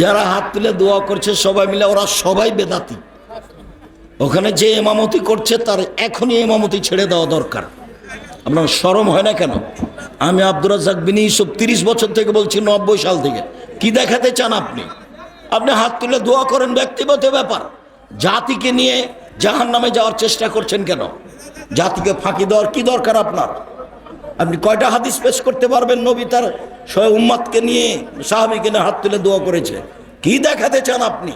যারা হাত তুলে দোয়া করছে, সবাই মিলে, ওরা সবাই বেদাতি। ওখানে যে এমামতি করছে, তার এখনই এমামতি ছেড়ে দেওয়া দরকার। আপনার সরম হয় না কেন? আমি আব্দুর রাজাক বিন ইউসুফ তিরিশ বছর থেকে বলছি, নব্বই সাল থেকে। কি দেখাতে চান আপনি? আপনি হাত তুলে দোয়া করেন, ব্যক্তিগত ব্যাপার। জাতিকে নিয়ে জাহান নামে যাওয়ার চেষ্টা করছেন কেন? জাতিকে ফাঁকি দেওয়ার কি দরকার আপনার? আপনি কয়টা হাদিস পেশ করতে পারবেন? নবী তার সয় উম্মাদকে নিয়ে সাহাবিকে হাত তুলে দোয়া করেছে। কি দেখাতে চান আপনি?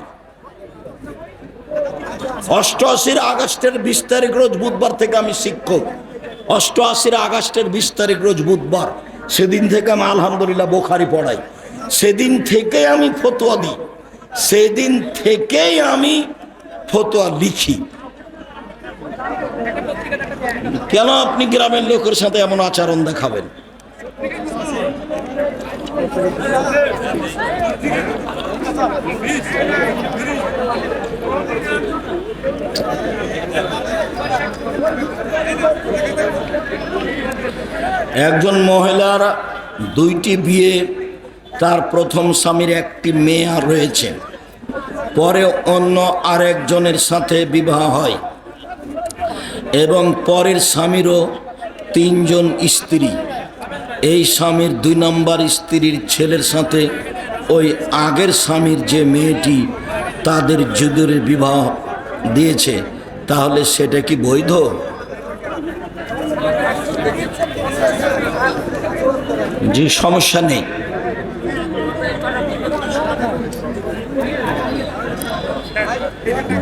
অষ্টআশির আগস্টের বিশ তারিখ রোজ বুধবার থেকে আমি শিক্ষক। অষ্টআশির আগস্টের বিশ তারিখ রোজ বুধবার। সেদিন থেকে আমি আলহামদুলিল্লাহ বোখারি পড়াই। সেদিন থেকে আমি ফতোয়া দিই। সেদিন থেকেই আমি ফতোয়া লিখি। কেন আপনি গ্রামের লোকের সাথে এমন আচরণ দেখাবেন? একজন মহিলার দুইটি বিয়ে, তার প্রথম স্বামীর একটি মেয়ে রয়েছে। পরে অন্য আরেকজনের সাথে বিবাহ হয়। এবং পরের স্বামীরও তিনজন স্ত্রী। এই স্বামীর দুই নম্বর স্ত্রীর ছেলের সাথে ওই আগের স্বামীর যে মেয়েটি তাদের যুগের বিবাহ দিয়েছে, তাহলে সেটা কি বৈধ? যে সমস্যা নেই।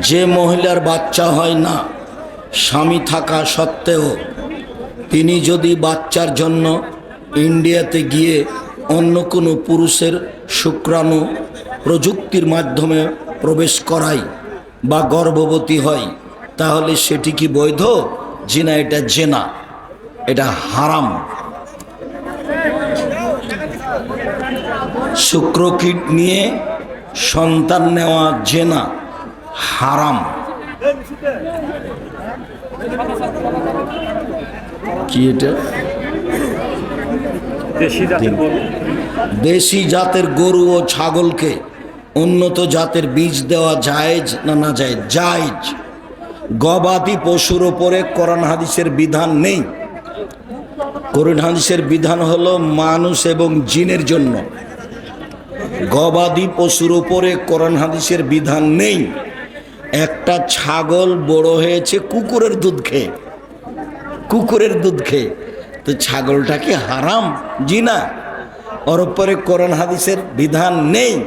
যে মহিলার বাচ্চা হয় না স্বামী থাকা সত্ত্বেও তিনি যদি বাচ্চার জন্য ইন্ডিয়াতে গিয়ে অন্য কোনো পুরুষের শুক্রাণু প্রযুক্তির মাধ্যমে প্রবেশ করায় বা গর্ভবতী হয়, তাহলে সেটি কি বৈধ? জিনা, এটা জেনা, এটা হারাম। শুক্রকীট নিয়ে সন্তান নেওয়া জেনা হারাম। কি এটা? দেশি জাতের গরু। ও ছাগলকে উন্নত জাতের বীজ দেওয়া জায়েজ না না যায়? জায়েজ। গবাদি পশুর ওপরে কোরআন হাদিসের বিধান নেই। কোরআন হাদিসের বিধান হলো মানুষ এবং জিনের জন্য। গবাদি পশুর ওপরে কোরআন হাদিসের বিধান নেই। একটা ছাগল বড় হয়েছে কুকুরের দুধ খেয়ে। কুকুরের দুধ খেয়ে। তো ছাগলটা কি হারাম? জি না। ওর উপরে কোরআন হাদিসের বিধান নেই।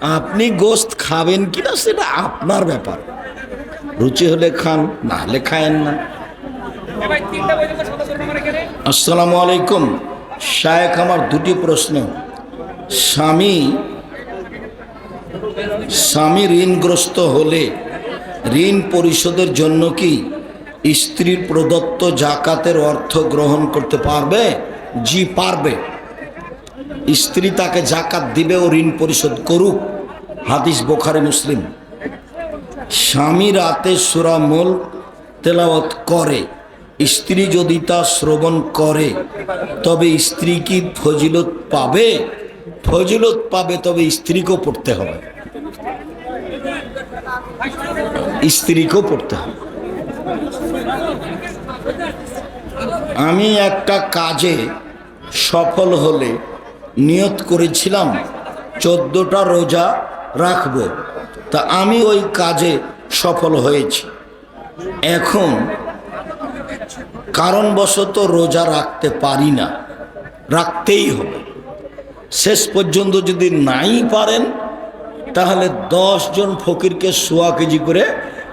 আপনি গোস্ত খাবেন কিনা সেটা আপনার ব্যাপার। রুচি হলে খান, না হলে খায়েন না। আসসালামু আলাইকুম। শায়েখ, আমার দুটি প্রশ্ন। স্বামী স্বামী ঋণগ্রস্ত হলে ঋণ পরিশোধের জন্য কি স্ত্রীর প্রদত্ত জাকাতের অর্থ গ্রহণ করতে পারবে? জি, পারবে। স্ত্রী তাকে জাকাত দিবে ও ঋণ পরিশোধ করুক। হাদিস বোখারে, মুসলিম। স্বামী রাতে সুরামল তেলাওয়াত করে। স্ত্রী যদি তা শ্রবণ করে, তবে স্ত্রী কি ফজিলত পাবে? ফজিলত পাবে, তবে স্ত্রীকেও পড়তে হবে। স্ত্রীকেও পড়তে হবে। আমি একটা কাজে সফল হলে নিয়ত করেছিলাম, চোদ্দটা রোজা রাখব। তা আমি ওই কাজে সফল হয়েছি। এখন কারণবশত রোজা রাখতে পারি না। রাখতেই হবে। শেষ পর্যন্ত যদি নাই পারেন, তাহলে দশ জন ফকিরকে সোয়া কেজি করে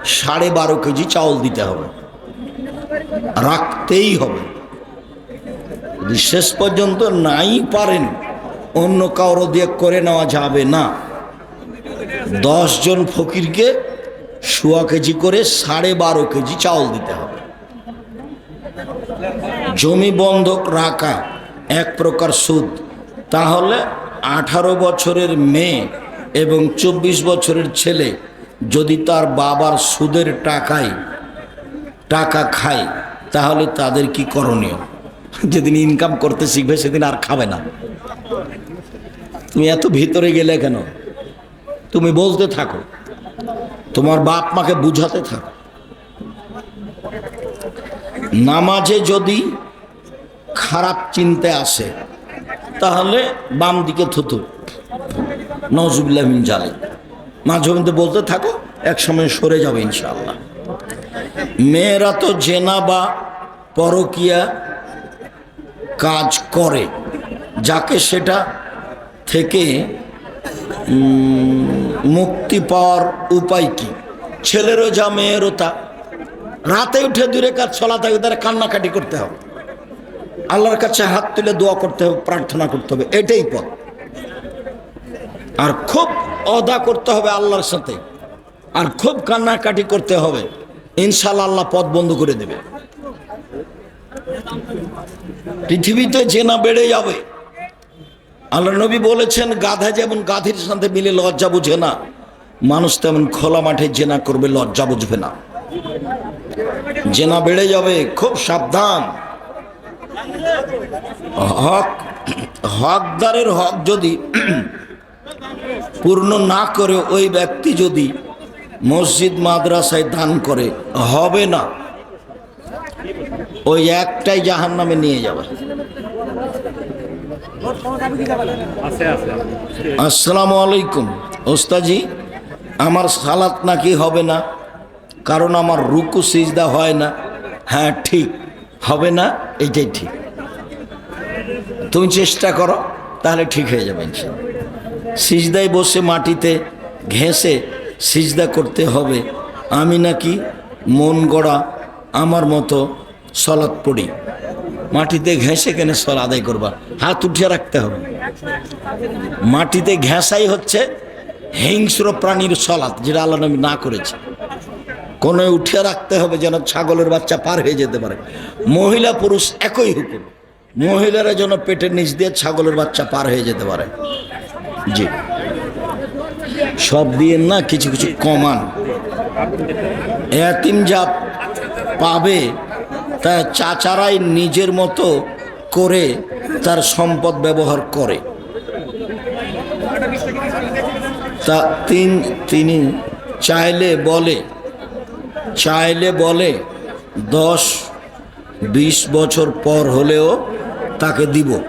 সাড়ে বারো কেজি চাউল দিতে হবে। রাখতেই হবে। যদি শেষ পর্যন্ত নাই পারেন, অন্য কারও দিয়ে করে নেওয়া যাবে না। জন ফকিরকে সোয়া কেজি করে সাড়ে বারো কেজি চাউল দিতে হবে। জমি বন্ধক রাখা এক প্রকার সুদ। তাহলে আঠারো বছরের মেয়ে এবং চব্বিশ বছরের ছেলে যদি তার বাবার সুদের টাকায় টাকা খায়, তাহলে তাদের কি করণীয়? যেদিন ইনকাম করতে শিখবে, সেদিন আর খাবে না। তুমি এত ভিতরে গেলে কেন? তুমি বলতে থাকো। তোমার বাপ মাকে বুঝাতে থাকো। নামাজে যদি খারাপ চিনতে আসে, তাহলে বাম দিকে থুতু নজুবিল্লাহ মিন জালে মাঝে মধ্যে বলতে থাকো, এক সময় সরে যাবে ইনশাআল্লাহ। মেয়েরা তো জেনা বা পরকিয়া কাজ করে, যাকে সেটা থেকে মুক্তি পাওয়ার উপায় কি? ছেলেরও যা, মেয়েরও তা। রাতে উঠে দূরে কাজ চলা থাকে তারা কান্নাকাটি করতে হবে। আল্লাহর কাছে হাত তুলে দোয়া করতে হবে, প্রার্থনা করতে হবে, এটাই পথ। আর খুব অদা করতে হবে আল্লাহর সাথে। আর খুব কান্নাকাটি করতে হবে। ইনশাল্লাহ আল্লাহ পথ বন্ধ করে দেবে। পৃথিবীতে জেনা বেড়ে যাবে। আল্লাহ নবী বলেছেন, গাধা যেমন গাধীর সাথে মিলে লজ্জা বুঝে না, মানুষ তেমন খোলা মাঠে জেনা করবে, লজ্জা বুঝবে না। জেনা বেড়ে যাবে, খুব সাবধান। হক, হকদারের হক যদি পূর্ণ না করে ওই ব্যক্তি যদি মসজিদ মাদ্রাসায় দান করে, হবে না। ওই একটাই জাহান নামে নিয়ে যাবে। আসসালামু আলাইকুম ওস্তাজি আমার সালাত নাকি হবে না? কারণ আমার রুকু, সিজদা হয় না। হ্যাঁ ঠিক। হবে না এইটাই ঠিক। তুমি চেষ্টা করো, তাহলে ঠিক হয়ে যাবে ইনশাল্লাহ সিজদায় বসে মাটিতে ঘেঁষে সিজদা করতে হবে। আমি নাকি মন গড়া, আমার মতো সলাৎ পড়ি। মাটিতে ঘেঁষে কেন সল আদায় করবা? হাত উঠিয়ে রাখতে হবে। মাটিতে ঘেঁষাই হচ্ছে হিংস্র প্রাণীর সলাৎ, যেটা আল্লাহ নবী না করেছে। কোনো উঠিয়ে রাখতে হবে যেন ছাগলের বাচ্চা পার হয়ে যেতে পারে। মহিলা পুরুষ একই হুকুম। মহিলারা যেন পেটের নিচ দিয়ে ছাগলের বাচ্চা পার হয়ে যেতে পারে। জি। সব দিয়ে না কিছু কিছু কমান। এতিম যা পাবে, তা চাচারাই নিজের মতো করে তার সম্পদ ব্যবহার করে। তা তিন, তিনি চাইলে বলে চাইলে বলে, দশ, বিশ বছর পর হলেও তাকে দিব।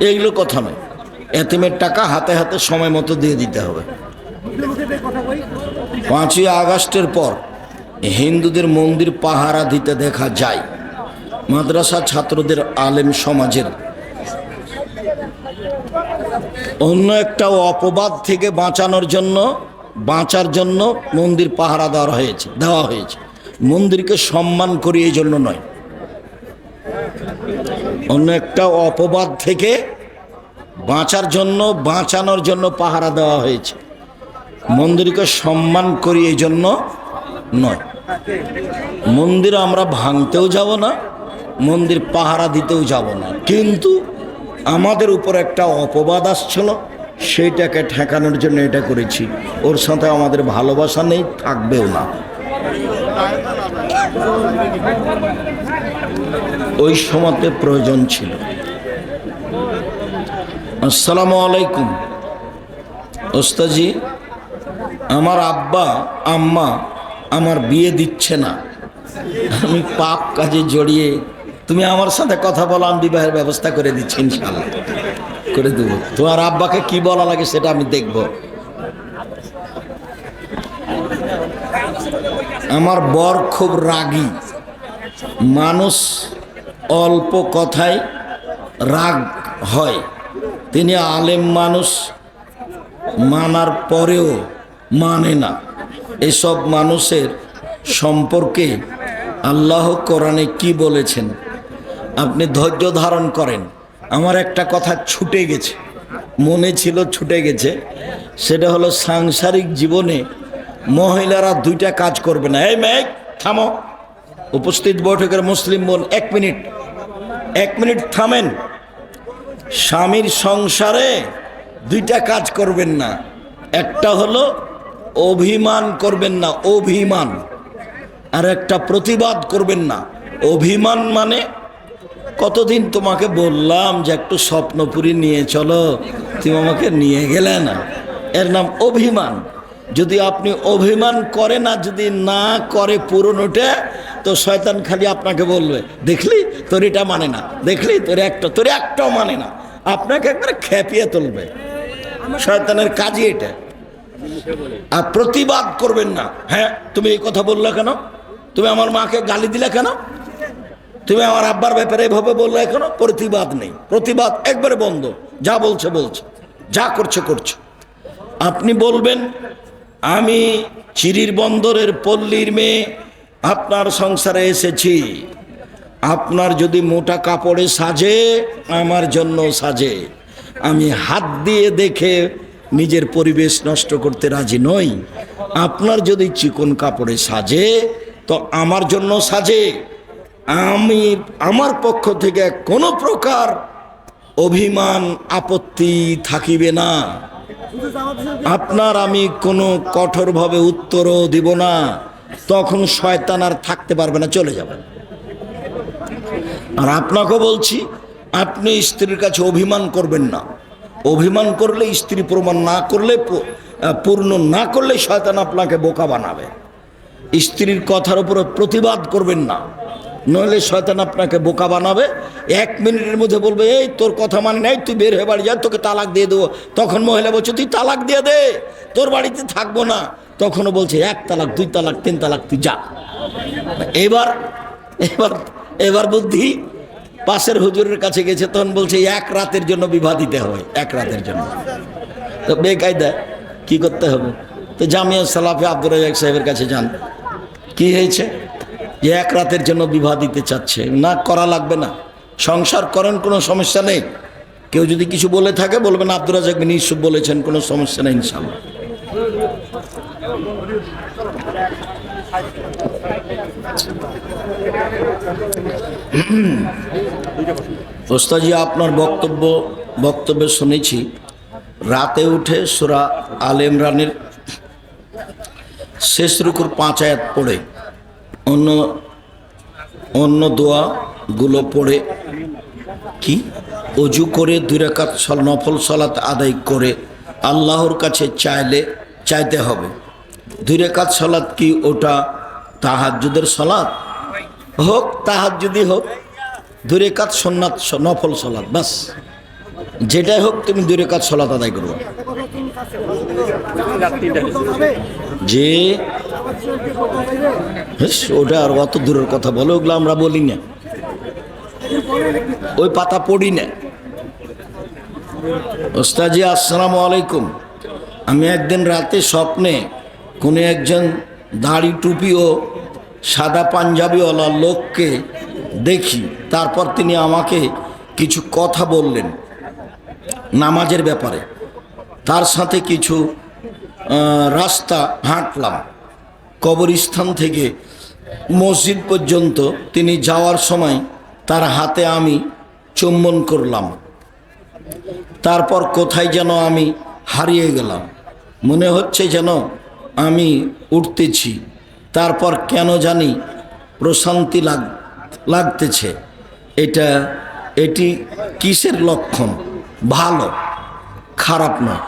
এইগুলো কথা নয়। এতিমের টাকা হাতে হাতে সময় মতো দিয়ে দিতে হবে। পাঁচই আগস্টের পর হিন্দুদের মন্দির পাহারা দিতে দেখা যায়। মাদ্রাসা ছাত্রদের আলেম সমাজের। অন্য একটা অপবাদ থেকে বাঁচানোর জন্য, বাঁচার জন্য মন্দির পাহারা দেওয়া হয়েছে দেওয়া হয়েছে। মন্দিরকে সম্মান করি এই জন্য নয়। অন্য একটা অপবাদ থেকে বাঁচার জন্য, বাঁচানোর জন্য পাহারা দেওয়া হয়েছে। মন্দিরকে সম্মান করি এই জন্য নয়। মন্দির আমরা ভাঙতেও যাব না, মন্দির পাহারা দিতেও যাব না। কিন্তু আমাদের উপর একটা অপবাদ আসছিল সেইটাকে ঠেকানোর জন্য এটা করেছি। ওর সাথে আমাদের ভালোবাসা নেই, থাকবেও না। ওই সময়তে প্রয়োজন ছিল। আসসালামু আলাইকুম। ওস্তাজি আমার আব্বা, আম্মা আমার বিয়ে দিচ্ছে না। আমি পাপ কাজে জড়িয়ে, তুমি আমার সাথে কথা বলো, আমি বিবাহের ব্যবস্থা করে দিচ্ছি ইনশাল্লাহ করে দেব। তোমার আব্বাকে কি বলা লাগে সেটা আমি দেখব। আমার বর খুব রাগী। মানুষ অল্প কথায় রাগ হয়। তিনি আলেম মানুষ, মানার পরেও মানে না। এসব মানুষের সম্পর্কে আল্লাহ কোরআনে কি বলেছেন? আপনি ধৈর্য ধারণ করেন। আমার একটা কথা ছুটে গেছে, মনে ছিল ছুটে গেছে। সেটা হলো সাংসারিক জীবনে মহিলারা দুইটা কাজ করবে না। এই মেঘ থামো। উপস্থিত বৈঠকের মুসলিম বোন, এক মিনিট। এক মিনিট থামেন। স্বামীর সংসারে দুইটা কাজ করবেন না। একটা হলো অভিমান করবেন না, অভিমান। আর একটা প্রতিবাদ করবেন না। অভিমান মানে কতদিন তোমাকে বললাম যে একটু স্বপ্নপুরি নিয়ে চলো, তুমি আমাকে নিয়ে গেলে না। এর নাম অভিমান। যদি আপনি অভিমান করে না, যদি না করে পুরনোটা, তো শয়তান খালি আপনাকে বলবে, দেখলি? তোর এটা মানে না। দেখলি? তোর একটা তোর একটাও মানে না। আপনাকে একবারে খেপিয়ে তুলবে। শয়তানের কাজই এটা। আর প্রতিবাদ করবেন না। হ্যাঁ তুমি এই কথা বললে কেন? তুমি আমার মাকে গালি দিলে কেন? তুমি আমার আব্বার ব্যাপারে এভাবে বললে কেন? প্রতিবাদ নেই। প্রতিবাদ একবারে বন্ধ। যা বলছে বলছে। যা করছে করছে। আপনি বলবেন, আমি চিরির বন্দরের পল্লীর মেয়ে, আপনার সংসারে এসেছি। আপনার যদি মোটা কাপড়ে সাজে, আমার জন্য সাজে। আমি হাত দিয়ে দেখে নিজের পরিবেশ নষ্ট করতে রাজি নই। আপনার যদি চিকন কাপড়ে সাজে, তো আমার জন্য সাজে। আমি, আমার পক্ষ থেকে কোনো প্রকার অভিমান, আপত্তি থাকিবে না। আপনার আমি কোনো কঠোরভাবে উত্তরও দিব না। তখন শয়তান আর থাকতে পারবে না, চলে যাবে আর আপনাকে বলছি, আপনি স্ত্রীর কাছে অভিমান করবেন না। অভিমান করলে স্ত্রী প্রমাণ না করলে পূর্ণ না করলে শয়তান আপনাকে বোকা বানাবে। স্ত্রীর কথার উপরে প্রতিবাদ করবেন না। নইলে শয়তান আপনাকে বোকা বানাবে। এক মিনিটের মধ্যে বলবে, এই, তোর কথা মানে নাই, তুই বের হয়ে বাড়ি যা, তোকে তালাক দিয়ে দেবো। তখন মহিলা বলছে, তুই তালাক দিয়ে দে, তোর বাড়িতে থাকব না। তখনও বলছে, এক তালাক, দুই তালাক, তিন তালাক, তুই যা। এবার এবার এবার বুদ্ধি, পাশের হুজুরের কাছে গেছে, তখন বলছে, এক রাতের জন্য বিবাহ দিতে হবে এক রাতের জন্য। তো বেকায়দা, কি করতে হবে? তো জামিয়া সালাফে আব্দুর রাজাক সাহেবের কাছে যান। কি হয়েছে? যে এক রাতের জন্য বিবাহ দিতে চাচ্ছে। না, করা লাগবে না। সংসার করেন, কোনো সমস্যা নেই। কেউ যদি কিছু বলে থাকে বলবেন আব্দুর রাজাক বিন ইউসুফ বলেছেন, কোনো সমস্যা নেই ইনশাল্লাহ ওস্তাজি, আপনার বক্তব্য, বক্তব্যে শুনেছি। রাতে উঠে সুরা আল ইমরানের শেষ রুকুর পাঁচ আয়াত পড়ে। অন্য অন্য দোয়াগুলো পড়ে। কি? অজু করে দুই সল, নফল সলাত আদায় করে আল্লাহর কাছে চাইলে, চাইতে হবে। দুই রেখাত সলাত কি ওটা তাহাজ্জুদের সলাত হোক তাহার যদি হোক দুই রেখাত সন্ন্যাত নফল সলাদ বাস। যেটাই হোক, তুমি দূরে কাজ সলাত আদায় করব। যে ওটা আর অত দূরের কথা বলো, ওগুলো আমরা বলি না। ওই পাতা পড়ি না। ওস্তাজি, আসসালামু আলাইকুম। আমি একদিন রাতে স্বপ্নে কোনো একজন দাড়ি টুপি ও সাদা পাঞ্জাবিওয়ালা লোককে দেখি, তারপর তিনি আমাকে কিছু কথা বললেন নামাজের ব্যাপারে। তার সাথে কিছু রাস্তা হাঁটলাম। কবরস্থান থেকে মসজিদ পর্যন্ত তিনি যাওয়ার সময় তার হাতে আমি চুম্বন করলাম। তারপর কোথায় যেন আমি হারিয়ে গেলাম। মনে হচ্ছে যেন আমি উঠতেছি। তারপর কেন জানি প্রশান্তি লাগ, লাগতেছে। এটা, এটি কিসের লক্ষণ? ভালো, খারাপ নয়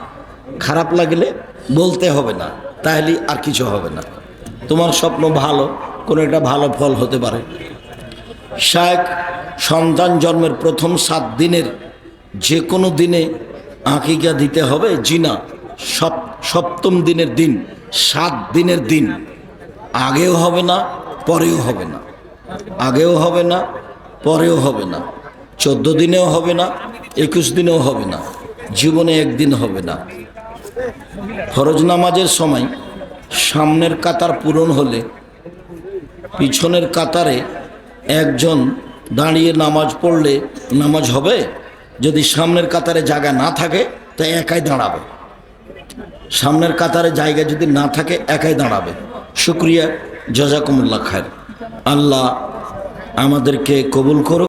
খারাপ লাগলে বলতে হবে না, তাহলে আর কিছু হবে না। তোমার স্বপ্ন ভালো, কোনো একটা ভালো ফল হতে পারে। শায়েক, সন্তান জন্মের প্রথম সাত দিনের যে কোনো দিনে আঁকিকা দিতে হবে, জিনা সপ, সপ্তম দিনের দিন, সাত দিনের দিন। আগেও হবে না, পরেও হবে না। আগেও হবে না, পরেও হবে না। চোদ্দ দিনেও হবে না, একুশ দিনেও হবে না। জীবনে একদিন হবে না। ফরজ নামাজের সময় সামনের কাতার পূরণ হলে পিছনের কাতারে একজন দাঁড়িয়ে নামাজ পড়লে নামাজ হবে? যদি সামনের কাতারে জায়গা না থাকে, তা একাই দাঁড়াবে। সামনের কাতারে জায়গা যদি না থাকে, একাই দাঁড়াবে। শুক্রিয়া জজাকুমুল্লা খায়ের আল্লাহ আমাদেরকে কবুল করো